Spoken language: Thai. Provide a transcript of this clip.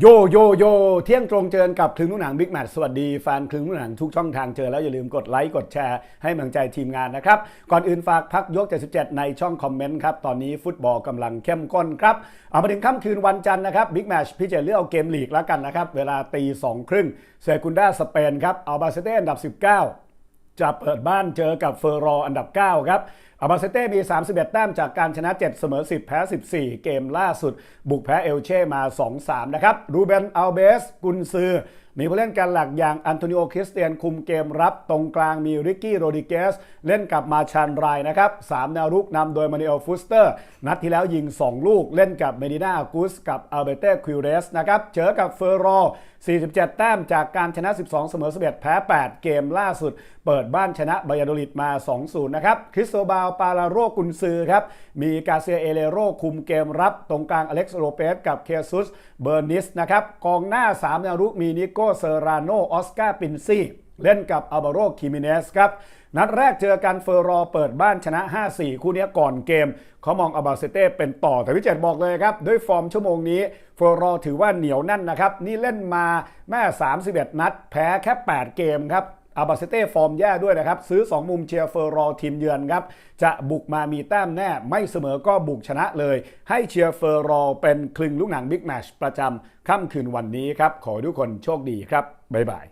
โยโยโยเที่ยงตรงเจอกับคลึงลูกหนังบิ๊กแมทสวัสดีแฟนคลึงลูกหนังทุกช่องทางเจอแล้วอย่าลืมกดไลค์กดแชร์ให้กำลังใจทีมงานนะครับ ก่อนอื่นฝากพักยก 77 ในช่องคอมเมนต์ครับ ตอนนี้ฟุตบอลกำลังเข้มข้นครับ เอามาถึงค่ำคืนวันจันทร์นะครับบิ๊กแมชพี่เจเลือกเอาเกมลีกแล้วกันนะครับ เวลาตีสองครึ่งเซกุนดาสเปนครับเอาบาเซเต้อันดับ 19 จะเปิดบ้านเจอกับเฟอร์รออันดับ 9 ครับอาบาเซเต้มี 31 แต้มจากการชนะ 7 เสมอ 10 แพ้ 14 เกมล่าสุด บุกแพ้เอลเช่มา 2-3 นะครับ รูเบนอัลเบส กุนซือ มีผู้เล่นกันหลักอย่างอันโตนิโอคริสเตียนคุมเกมรับ ตรงกลางมีริกกี้โรดิเกส เล่นกับมาชันไรายนะครับ3แนวรุกนำโดยมานิเอลฟุสเตอร์ นัดที่แล้วยิง 2 ลูกเล่นกับเมดินาอากุสกับอัลเบเต้คิวเรสนะครับเจอกับเฟอร์รอ47 แต้มจากการชนะ 12 เสมอ 11 แพ้ 8 เกมล่าสุด เปิดบ้านชนะบายาโดลิดมา 2-0 นะครับ คริสโตบาล ปาลาโรกุนซือครับ มีกาเซียเอเลโรคุมเกมรับ ตรงกลางอเล็กซ์โรเปสกับเคซุส เบอร์นิสนะครับ กองหน้า 3 แนวรุกมีนิโกเซอราโนออสการ์ปินซี่เล่นกับอัลบาโรคิมิเนสครับ นัดแรกเจอกันเฟอร์รอเปิดบ้านชนะ 5-4 คู่นี้ก่อนเกม เขามองอัลบาเซเต้เป็นต่อแต่วิเจตบอกเลยครับ ด้วยฟอร์มชั่วโมงนี้ เฟอร์รอถือว่าเหนียวแน่นนะครับ นี่เล่นมาแม่ 31 นัด แพ้แค่ 8 เกมครับ อาบาเซเต้ฟอร์มแย่ด้วยนะครับ ซื้อ 2 มุมเชียร์เฟอร์รอทีมเยือนครับ จะบุกมามีแต้มแน่ ไม่เสมอก็บุกชนะเลย ให้เชียร์เฟอร์รอเป็นคลึงลูกหนังบิ๊กแมชประจำค่ำคืนวันนี้ครับ ขอทุกคนโชคดีครับ บ๊ายบาย